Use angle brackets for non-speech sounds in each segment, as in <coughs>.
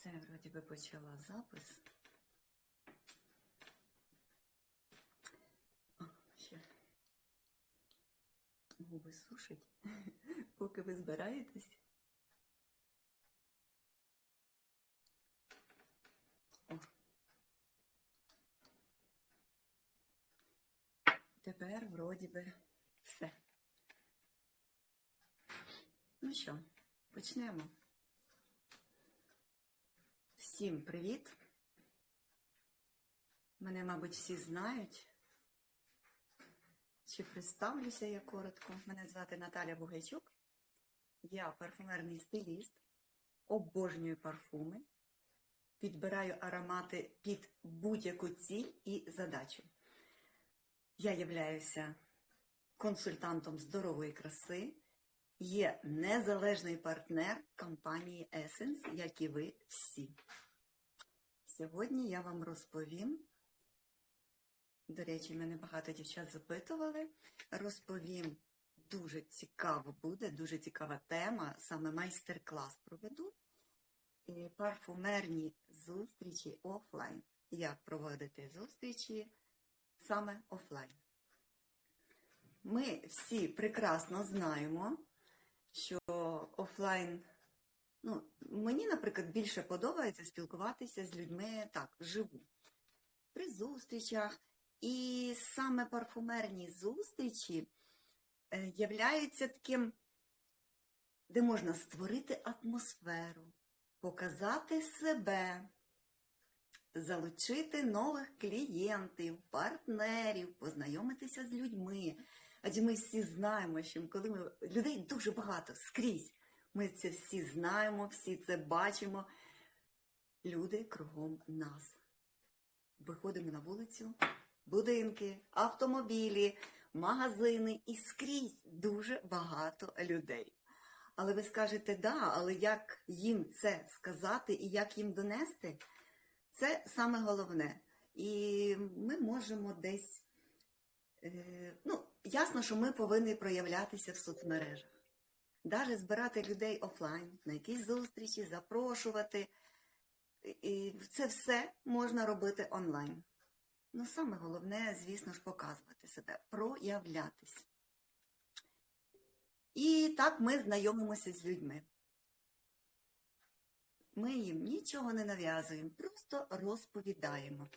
Все, вроді би почала запис. О, ще. Губи сушить, <laughs> поки ви збираєтесь. О. Тепер вроді би все. Ну що, почнемо. Всім привіт! Мене, мабуть, всі знають. Чи представлюся я коротко? Мене звати Наталя Бугайчук. Я парфумерний стиліст, обожнюю парфуми, підбираю аромати під будь-яку ціль і задачу. Я являюся консультантом здорової краси, є незалежний партнер компанії Essence, як і ви всі. Сьогодні я вам розповім, до речі, мене багато дівчат запитували, розповім, дуже цікаво буде, дуже цікава тема, саме майстер-клас проведу. Парфумерні зустрічі офлайн. Як проводити зустрічі саме офлайн. Ми всі прекрасно знаємо, що офлайн, ну, мені, наприклад, більше подобається спілкуватися з людьми так, вживу, при зустрічах. І саме парфумерні зустрічі е, являються таким, де можна створити атмосферу, показати себе, залучити нових клієнтів, партнерів, познайомитися з людьми. Адже ми всі знаємо, що коли ми людей дуже багато скрізь, ми це всі знаємо, всі це бачимо. Люди кругом нас. Виходимо на вулицю, будинки, автомобілі, магазини і скрізь дуже багато людей. Але ви скажете, да, але як їм це сказати і як їм донести, це саме головне. І ми можемо десь. Е, ну, ясно, що ми повинні проявлятися в соцмережах. Навіть збирати людей офлайн, на якісь зустрічі, запрошувати. І це все можна робити онлайн. Ну, саме головне, звісно ж, показувати себе, проявлятись. І так ми знайомимося з людьми. Ми їм нічого не нав'язуємо, просто розповідаємо.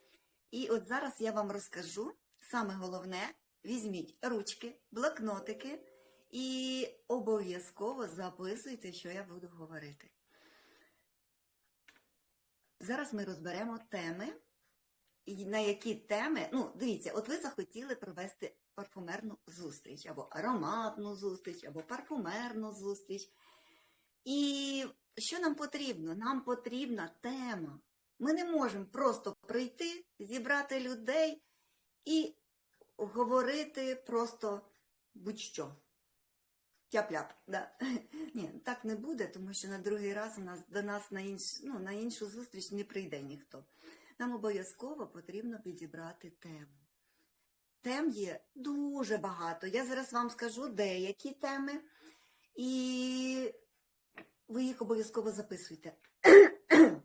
І от зараз я вам розкажу саме головне, візьміть ручки, блокнотики і обов'язково записуйте, що я буду говорити. Зараз ми розберемо теми, і на які теми, ну, дивіться, от ви захотіли провести парфумерну зустріч, або ароматну зустріч, або парфумерну зустріч. І що нам потрібно? Нам потрібна тема. Ми не можемо просто прийти, зібрати людей і говорити просто будь-що. Тяп-ляп. Да. <laughs> Ні, так не буде, тому що на другий раз у нас до нас на, інш, ну, на іншу зустріч не прийде ніхто. Нам обов'язково потрібно підібрати тему. Тем є дуже багато. Я зараз вам скажу деякі теми, і ви їх обов'язково записуйте. <clears throat>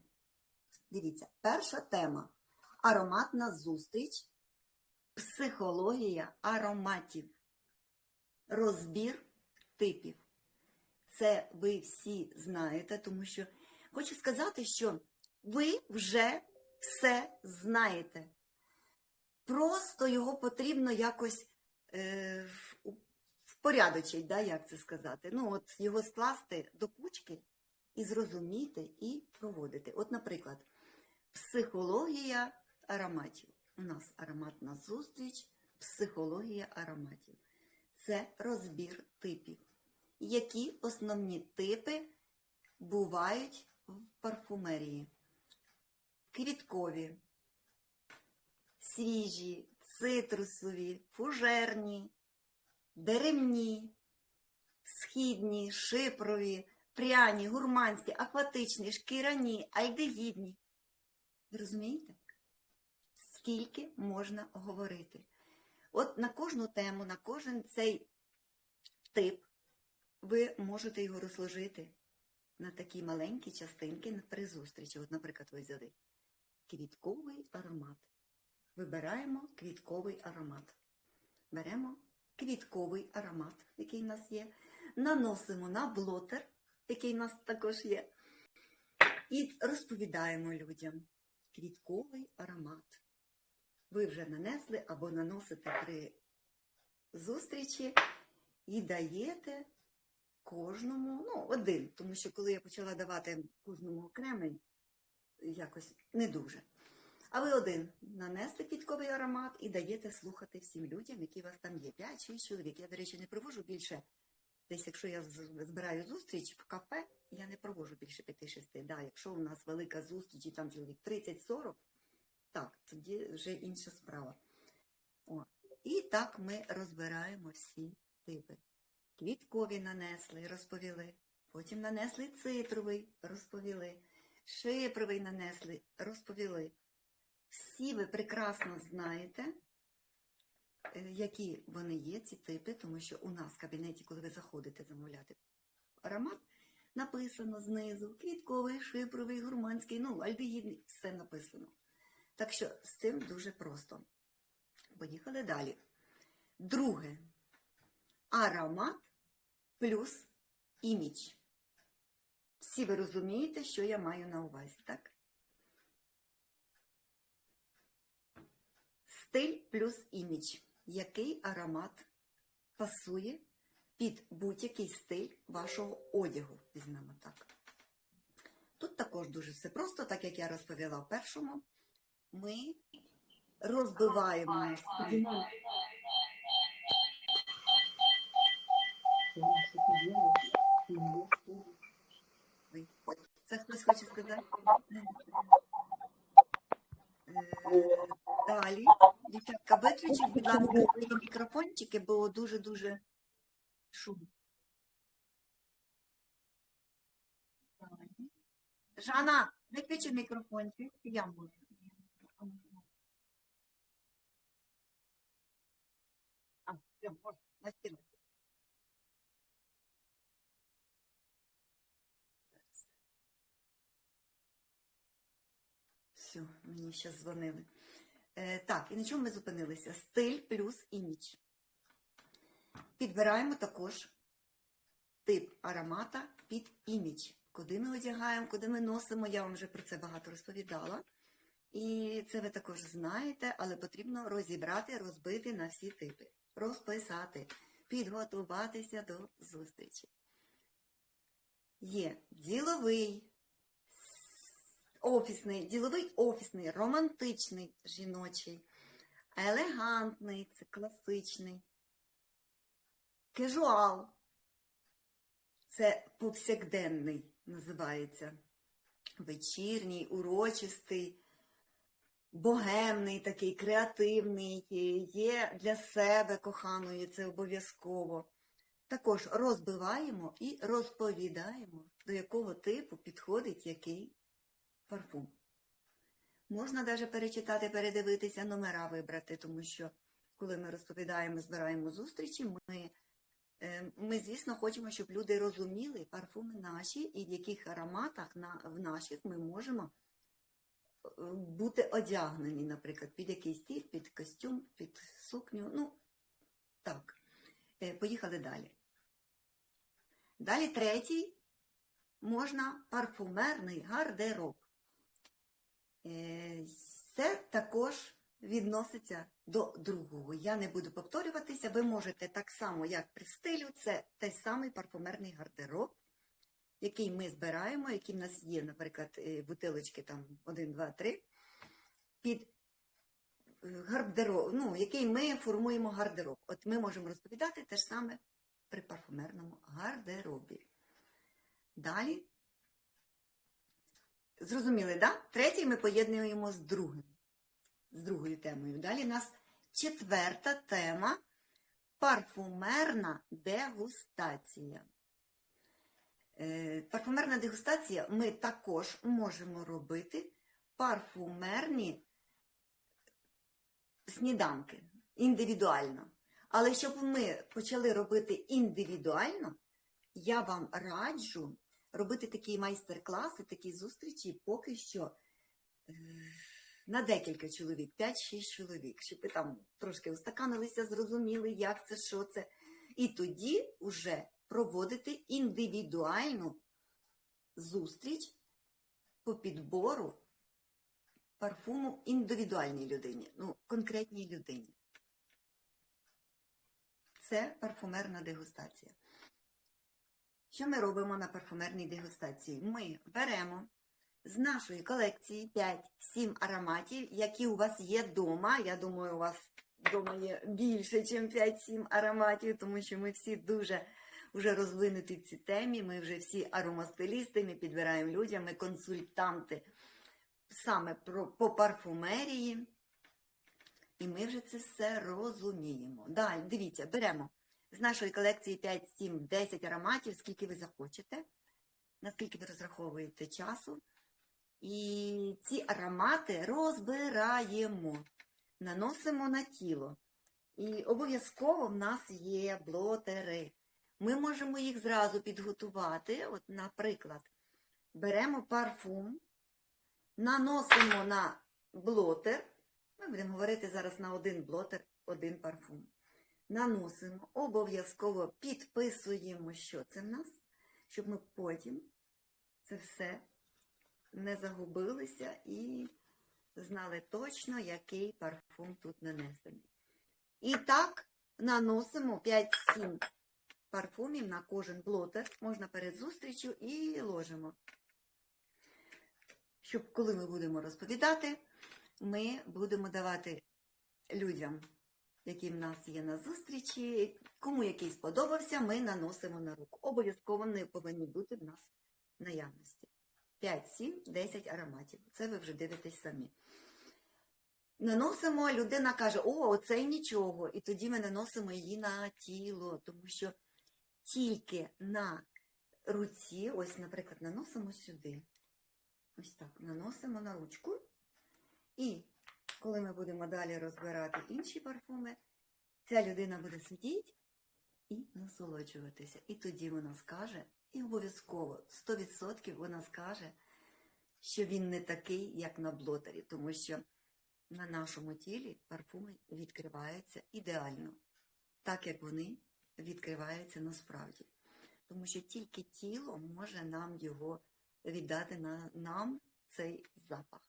Дивіться, перша тема ароматна зустріч, психологія ароматів, розбір типів. Це ви всі знаєте, тому що хочу сказати, що ви вже все знаєте. Просто його потрібно якось е, впорядочити, да, як це сказати. Ну, от його скласти до кучки і зрозуміти, і проводити. От, наприклад, психологія ароматів. У нас ароматна зустріч, психологія ароматів. Це розбір типів. Які основні типи бувають в парфумерії? Квіткові, свіжі, цитрусові, фужерні, деревні, східні, шипрові, пряні, гурманські, акватичні, шкіряні, альдегідні. Ви розумієте? Скільки можна говорити? От на кожну тему, на кожен цей тип ви можете його розложити на такі маленькі частинки при зустрічі. От, наприклад, ви взяли квітковий аромат. Вибираємо квітковий аромат. Беремо квітковий аромат, який в нас є. Наносимо на блотер, який в нас також є. І розповідаємо людям квітковий аромат. Ви вже нанесли або наносите при зустрічі і даєте кожному, ну, один, тому що коли я почала давати кожному окремий, якось не дуже. А ви один нанесли квітковий аромат і даєте слухати всім людям, які у вас там є. 5-6 чоловік. Я, до речі, не провожу більше. Десь, якщо я збираю зустріч в кафе, я не провожу більше 5-6. Да, якщо у нас велика зустріч і там чоловік 30-40, так, тоді вже інша справа. О. І так ми розбираємо всі типи. Квіткові нанесли, розповіли. Потім нанесли цитровий, розповіли. Шипровий нанесли, розповіли. Всі ви прекрасно знаєте, е, які вони є, ці типи, тому що у нас в кабінеті, коли ви заходите замовляти аромат, написано знизу квітковий, шипровий, гурманський, ну, альдегідний, все написано. Так що з цим дуже просто. Поїхали далі. Друге. Аромат плюс імідж. Всі ви розумієте, що я маю на увазі, так? Стиль плюс імідж. Який аромат пасує під будь-який стиль вашого одягу? Візьмемо так. Тут також дуже все просто, так як я розповіла в першому. Ми розбиваємо наш Ой, Це хтось хоче сказати? Е, Далі, дівчатка, виключіть, будь ласка, свої мікрофончики, бо дуже-дуже шум. Жанна, виключи мікрофончик, я можу. А, все, можна, настільки. Все, мені ще дзвонили. Е, так, і на чому ми зупинилися? Стиль плюс імідж. Підбираємо також тип аромата під імідж. Куди ми одягаємо, куди ми носимо, я вам вже про це багато розповідала. І це ви також знаєте, але потрібно розібрати, розбити на всі типи, розписати, підготуватися до зустрічі. Є діловий, офісний, діловий офісний, романтичний жіночий, елегантний, це класичний, кежуал, це повсякденний називається, вечірній, урочистий, богемний, такий креативний, є для себе коханою, це обов'язково. Також розбиваємо і розповідаємо, до якого типу підходить який парфум. Можна навіть перечитати, передивитися, номера вибрати, тому що коли ми розповідаємо, збираємо зустрічі, ми, е, ми звісно, хочемо, щоб люди розуміли парфуми наші і в яких ароматах на, в наших ми можемо е, бути одягнені, наприклад, під якийсь стиль, під костюм, під сукню. Ну, так. Е, Поїхали далі. Далі третій можна парфумерний гардероб. Е, Це також відноситься до другого. Я не буду повторюватися, ви можете так само, як при стилю, це той самий парфумерний гардероб, який ми збираємо, який в нас є, наприклад, е, бутилочки там 1, 2, 3, під е, гардероб, ну, який ми формуємо гардероб. От ми можемо розповідати те ж саме при парфумерному гардеробі. Далі. Зрозуміли, да? Третій ми поєднуємо з другим, з другою темою. Далі у нас четверта тема парфумерна дегустація. Е, Парфумерна дегустація ми також можемо робити парфумерні сніданки індивідуально. Але щоб ми почали робити індивідуально, я вам раджу робити такі майстер-класи, такі зустрічі поки що е, на декілька чоловік, 5-6 чоловік, щоб ви там трошки устаканилися, зрозуміли, як це, що це. І тоді вже проводити індивідуальну зустріч по підбору парфуму індивідуальній людині, ну, конкретній людині. Це парфумерна дегустація. Що ми робимо на парфумерній дегустації? Ми беремо з нашої колекції 5-7 ароматів, які у вас є вдома. Я думаю, у вас вдома є більше, ніж 5-7 ароматів, тому що ми всі дуже вже розвинуті в цій темі. Ми вже всі аромастилісти, ми підбираємо людям, ми консультанти саме про, по парфумерії. І ми вже це все розуміємо. Далі, дивіться, беремо з нашої колекції 5, 7, 10 ароматів, скільки ви захочете, наскільки ви розраховуєте часу. І ці аромати розбираємо, наносимо на тіло. І обов'язково в нас є блотери. Ми можемо їх зразу підготувати. От, наприклад, беремо парфум, наносимо на блотер. Ми будемо говорити зараз на один блотер, один парфум. Наносимо, обов'язково підписуємо, що це в нас, щоб ми потім це все не загубилися і знали точно, який парфум тут нанесений. І так наносимо 5-7 парфумів на кожен блотер, можна перед зустрічю і ложимо. Щоб коли ми будемо розповідати, ми будемо давати людям, які в нас є на зустрічі, кому який сподобався, ми наносимо на руку. Обов'язково не повинні бути в нас наявності. 5, 7, 10 ароматів. Це ви вже дивитесь самі. Наносимо, людина каже, о, оце нічого. І тоді ми наносимо її на тіло, тому що тільки на руці, ось, наприклад, наносимо сюди. Ось так, наносимо на ручку. І коли ми будемо далі розбирати інші парфуми, ця людина буде сидіти і насолоджуватися. І тоді вона скаже, і обов'язково 100% вона скаже, що він не такий, як на блотері, тому що на нашому тілі парфуми відкриваються ідеально, так як вони відкриваються насправді. Тому що тільки тіло може нам його віддати на нам цей запах.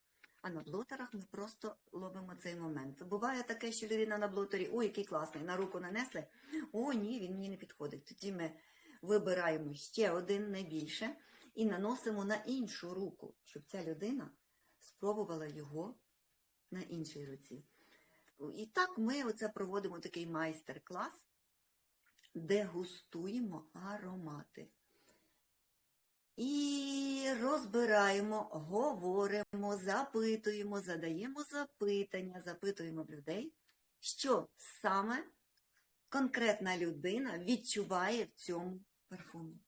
А на блотерах ми просто ловимо цей момент. Буває таке, що людина на блотері, ой, який класний, на руку нанесли, о, ні, він мені не підходить. Тоді ми вибираємо ще один не більше і наносимо на іншу руку, щоб ця людина спробувала його на іншій руці. І так ми оце проводимо такий майстер-клас, дегустуємо аромати. І розбираємо, говоримо, запитуємо, задаємо запитання, запитуємо в людей, що саме конкретна людина відчуває в цьому парфумі.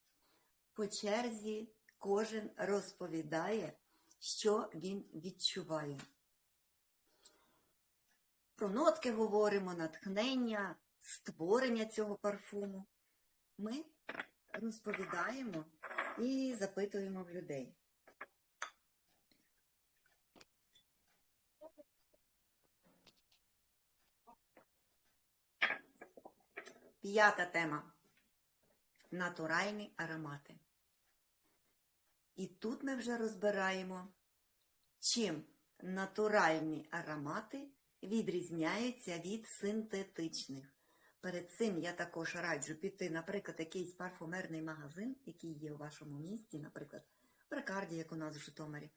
По черзі кожен розповідає, що він відчуває. Про нотки говоримо, натхнення, створення цього парфуму. Ми розповідаємо і запитуємо в людей. П'ята тема. Натуральні аромати. І тут ми вже розбираємо, чим натуральні аромати відрізняються від синтетичних. Перед цим я також раджу піти, наприклад, якийсь парфумерний магазин, який є у вашому місті, наприклад, Бракарді, як у нас в Житомирі.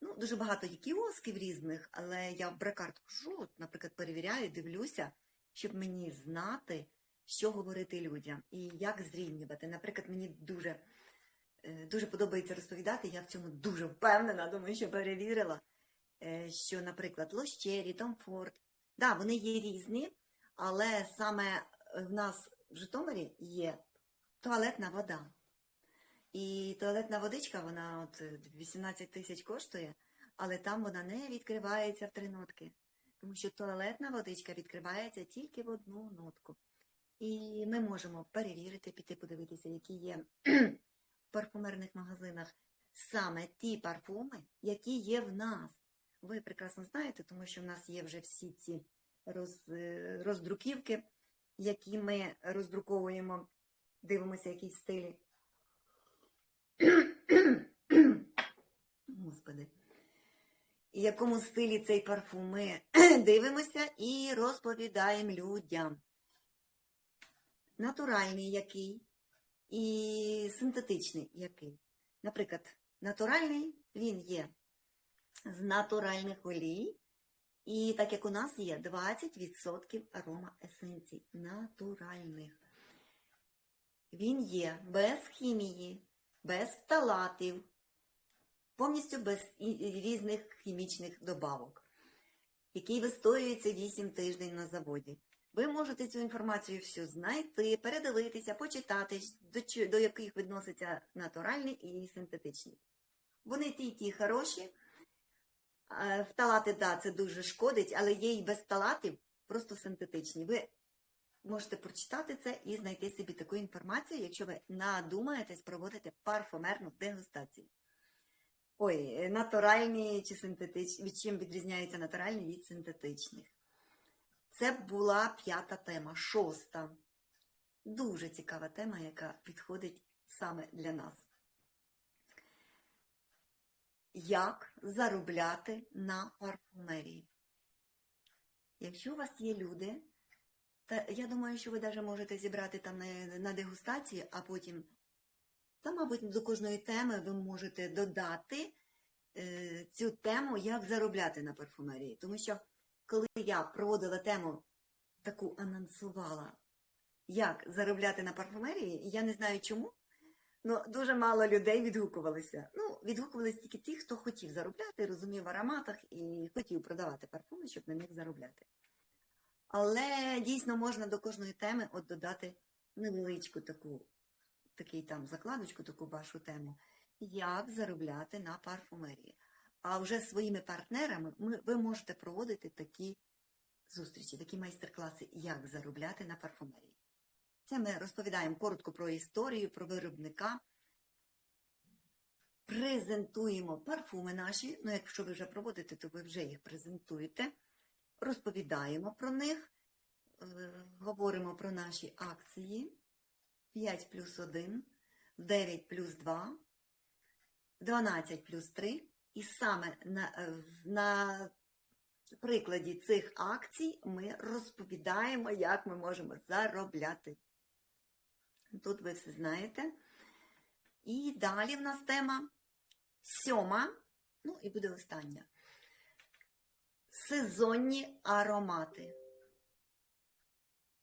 Ну, дуже багато є кіосків різних, але я в Бракард хожу, наприклад, перевіряю, дивлюся, щоб мені знати, що говорити людям і як зрівнювати. Наприклад, мені дуже, е, дуже подобається розповідати, я в цьому дуже впевнена, думаю, що перевірила, е, що, наприклад, Лощері, Том Форд, да, вони є різні, але саме в нас в Житомирі є туалетна вода. І туалетна водичка, вона от 18 тисяч коштує, але там вона не відкривається в три нотки. Тому що туалетна водичка відкривається тільки в одну нотку. І ми можемо перевірити, піти подивитися, які є в парфумерних магазинах саме ті парфуми, які є в нас. Ви прекрасно знаєте, тому що в нас є вже всі ці роз, е, роздруківки, які ми роздруковуємо, дивимося, які стилі. <coughs> Господи. І якому стилі цей парфум ми <coughs> дивимося і розповідаємо людям. Натуральний який і синтетичний який. Наприклад, натуральний він є з натуральних олій. І так як у нас є 20% аромаесенцій натуральних. Він є без хімії, без фталатів, повністю без різних хімічних добавок, який вистоюється 8 тижнів на заводі. Ви можете цю інформацію всю знайти, передивитися, почитати, до, до яких відносяться натуральні і синтетичні. Вони ті ті хороші. Фталати, да, це дуже шкодить, але є і без фталатів, просто синтетичні. Ви можете прочитати це і знайти собі таку інформацію, якщо ви надумаєтесь проводити парфумерну дегустацію. Ой, натуральні чи синтетичні, від чим відрізняються натуральні від синтетичних. Це була п'ята тема, шоста. Дуже цікава тема, яка підходить саме для нас. Як заробляти на парфумерії? Якщо у вас є люди, та я думаю, що ви навіть можете зібрати там на, дегустації, а потім, та, мабуть, до кожної теми ви можете додати е, цю тему, як заробляти на парфумерії. Тому що коли я проводила тему, таку анонсувала, як заробляти на парфумерії, я не знаю чому, Ну, дуже мало людей відгукувалися. Ну, відгукувалися тільки ті, хто хотів заробляти, розумів в ароматах і хотів продавати парфуми, щоб на них заробляти. Але дійсно можна до кожної теми от додати невеличку таку, такий там закладочку, таку вашу тему, як заробляти на парфумерії. А вже своїми партнерами ми, ви можете проводити такі зустрічі, такі майстер-класи, як заробляти на парфумерії. Це ми розповідаємо коротко про історію, про виробника. Презентуємо парфуми наші. Ну, якщо ви вже проводите, то ви вже їх презентуєте. Розповідаємо про них, е, говоримо про наші акції 5 плюс 1, 9 плюс 2, 12 плюс 3. І саме на, е, на прикладі цих акцій ми розповідаємо, як ми можемо заробляти. Тут ви все знаєте. І далі в нас тема сьома, ну і буде остання. Сезонні аромати.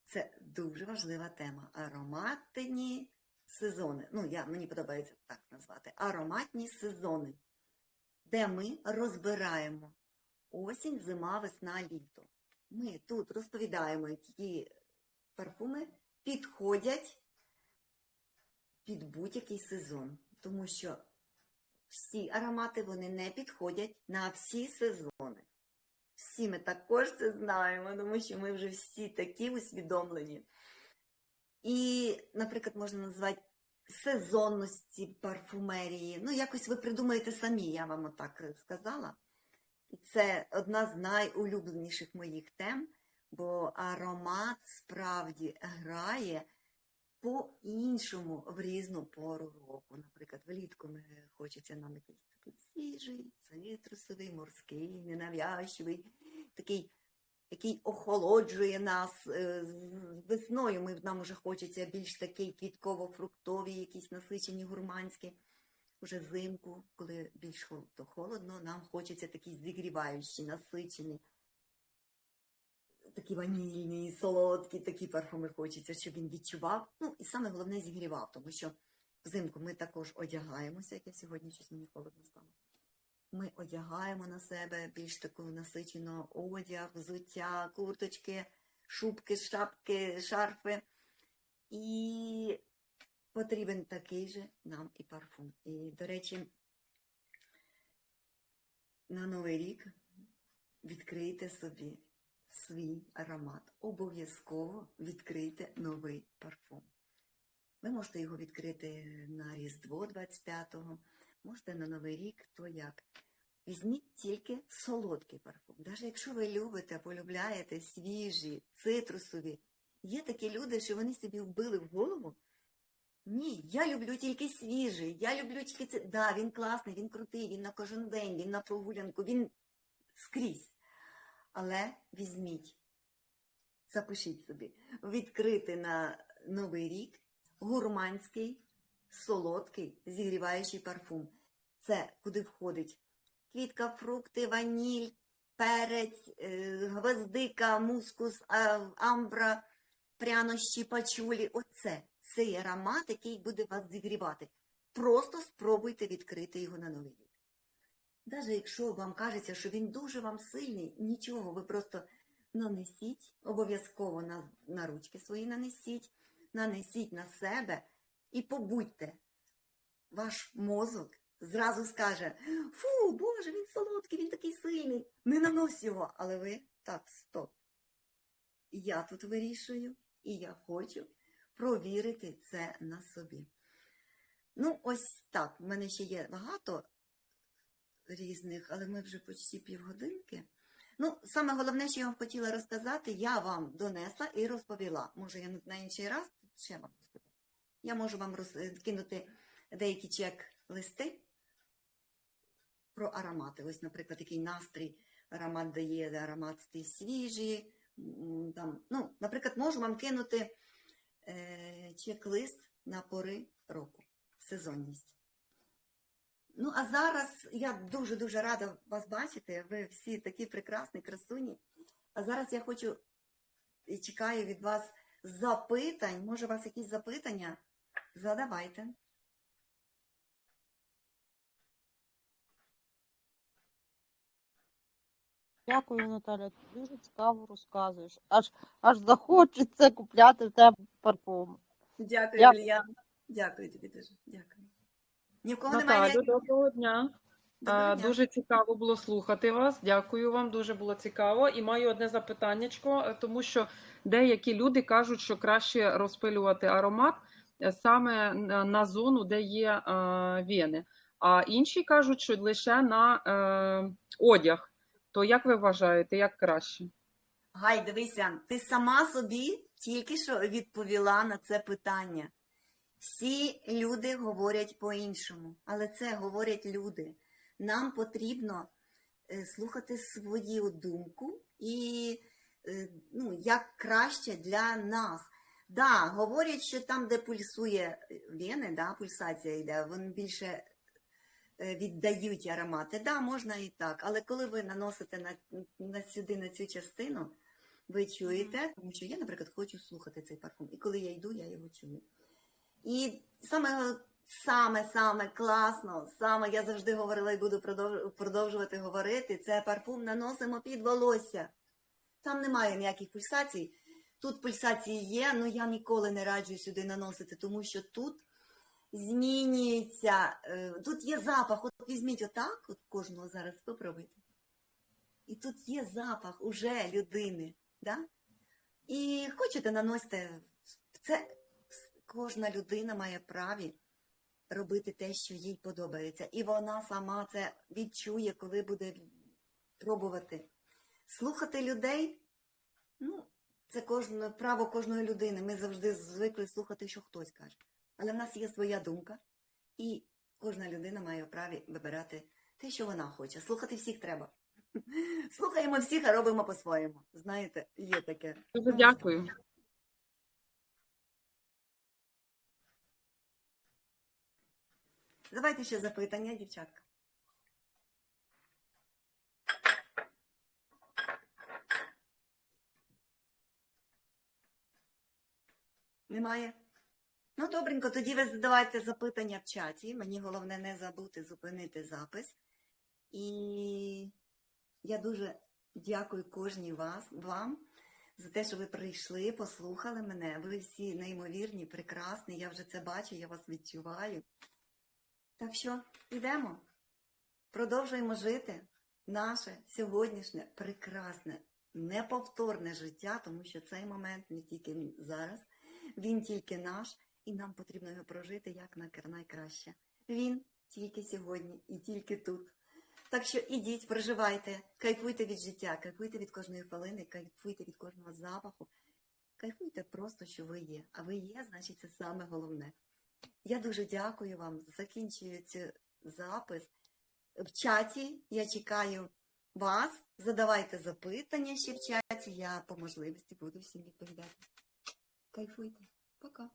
Це дуже важлива тема. Ароматні сезони. Ну, я, мені подобається так назвати. Ароматні сезони, де ми розбираємо осінь, зима, весна, літо. Ми тут розповідаємо, які парфуми підходять під будь-який сезон, тому що всі аромати вони не підходять на всі сезони. Всі ми також це знаємо, тому що ми вже всі такі усвідомлені. І, наприклад, можна назвати сезонності парфумерії. Ну, якось ви придумаєте самі, я вам отак сказала. І це одна з найулюбленіших моїх тем, бо аромат справді грає по-іншому в різну пору року. Наприклад, влітку ми хочеться нам якийсь такий свіжий, цитрусовий, морський, ненав'язчивий, такий, який охолоджує нас. Е, з- Весною ми, нам вже хочеться більш такий квітково-фруктові, якісь насичені гурманські. Уже зимку, коли більш хол- холодно, нам хочеться такі зігріваючі, насичені, такі ванільні, солодкі, такі парфуми хочеться, щоб він відчував. Ну, і саме головне зігрівав, тому що взимку ми також одягаємося, як я сьогодні щось мені холодно стало. Ми одягаємо на себе більш таку насичену одяг, взуття, курточки, шубки, шапки, шарфи. І потрібен такий же нам і парфум. І, до речі, на Новий рік відкрийте собі свій аромат. Обов'язково відкрийте новий парфум. Ви можете його відкрити на Різдво 25-го, можете на Новий рік, то як. Візьміть тільки солодкий парфум. Навіть якщо ви любите, полюбляєте свіжі, цитрусові. Є такі люди, що вони собі вбили в голову. Ні, я люблю тільки свіжий, я люблю тільки це. Да, він класний, він крутий, він на кожен день, він на прогулянку, він скрізь. Але візьміть, запишіть собі, відкрити на Новий рік гурманський, солодкий, зігріваючий парфум. Це куди входить квітка, фрукти, ваніль, перець, е, гвоздика, мускус, амбра, прянощі, пачулі. Оце цей аромат, який буде вас зігрівати. Просто спробуйте відкрити його на новий рік. Навіть якщо вам кажеться, що він дуже вам сильний, нічого, ви просто нанесіть, обов'язково на, на ручки свої нанесіть, нанесіть на себе і побудьте. Ваш мозок зразу скаже: Фу, Боже, він солодкий, він такий сильний. Не нанось його. Але ви так, стоп. Я тут вирішую, і я хочу провірити це на собі. Ну, ось так. В мене ще є багато різних, але ми вже почти півгодинки. Ну, саме головне, що я вам хотіла розказати, я вам донесла і розповіла. Може, я на інший раз ще вам розповім. Я можу вам роз- кинути деякі чек-листи про аромати. Ось, наприклад, який настрій аромат дає, аромат ти свіжий. Там, ну, наприклад, можу вам кинути е, чек-лист на пори року, сезонність. Ну, а зараз я дуже-дуже рада вас бачити. Ви всі такі прекрасні, красуні. А зараз я хочу і чекаю від вас запитань. Може, у вас якісь запитання? Задавайте. Дякую, Наталя. Ти дуже цікаво розказуєш. Аж аж захочеться купляти в тебе парфум. Дякую, Дякую. Дякую тобі дуже. Дякую. Ні в кого немає Наталю, ніяких... доброго дня. Доброго Е, дня. Дуже цікаво було слухати вас. Дякую вам, дуже було цікаво. І маю одне запитаннячко, е, тому що деякі люди кажуть, що краще розпилювати аромат е, саме на на зону, де є е, вени. А інші кажуть, що лише на е, одяг. То як ви вважаєте, як краще? Гай, дивися, ти сама собі тільки що відповіла на це питання. Всі люди говорять по-іншому, але це говорять люди. Нам потрібно е, слухати свою думку і е, ну, як краще для нас. Да, говорять, що там, де пульсує вени, да, пульсація йде, вони більше е, віддають аромати. Да, можна і так, але коли ви наносите на, на сюди на цю частину, ви чуєте, тому що я, наприклад, хочу слухати цей парфум. І коли я йду, я його чую. І саме, саме, саме класно, саме я завжди говорила і буду продовжувати говорити, це парфум наносимо під волосся. Там немає ніяких пульсацій. Тут пульсації є, але я ніколи не раджу сюди наносити, тому що тут змінюється, е, тут є запах. От візьміть отак, от кожного зараз попробуйте. І тут є запах уже людини. Да? І хочете наносите. Це кожна людина має праві робити те, що їй подобається. І вона сама це відчує, коли буде пробувати. Слухати людей, ну, це кожне, право кожної людини. Ми завжди звикли слухати, що хтось каже. Але в нас є своя думка, і кожна людина має праві вибирати те, що вона хоче. Слухати всіх треба. <laughs> Слухаємо всіх, а робимо по-своєму. Знаєте, є таке. Дуже дякую. Давайте ще запитання, дівчатка. Немає? Ну, добренько, тоді ви задавайте запитання в чаті. Мені головне не забути зупинити запис. І я дуже дякую кожній вас, вам за те, що ви прийшли, послухали мене. Ви всі неймовірні, прекрасні. Я вже це бачу, я вас відчуваю. Так що йдемо, продовжуємо жити наше сьогоднішнє прекрасне, неповторне життя, тому що цей момент не тільки зараз, він тільки наш, і нам потрібно його прожити як на- найкраще. Він тільки сьогодні і тільки тут. Так що ідіть, проживайте, кайфуйте від життя, кайфуйте від кожної хвилини, кайфуйте від кожного запаху. Кайфуйте просто, що ви є. А ви є, значить, це саме головне. Я дуже дякую вам. Закінчую цей запис. В чаті я чекаю вас. Задавайте запитання ще в чаті. Я по можливості буду всім відповідати. Кайфуйте. Пока.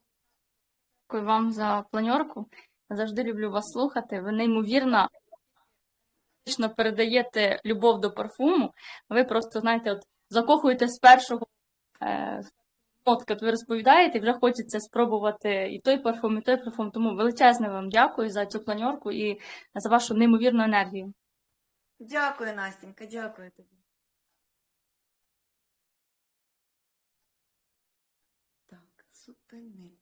Дякую вам за планьорку. Завжди люблю вас слухати. Ви неймовірно передаєте любов до парфуму. Ви просто, знаєте, от закохуєте з першого е. От ви розповідаєте, вже хочеться спробувати і той парфум, і той парфум. Тому величезне вам дякую за цю планьорку і за вашу неймовірну енергію. Дякую, Настенька, дякую тобі. Так, зупини.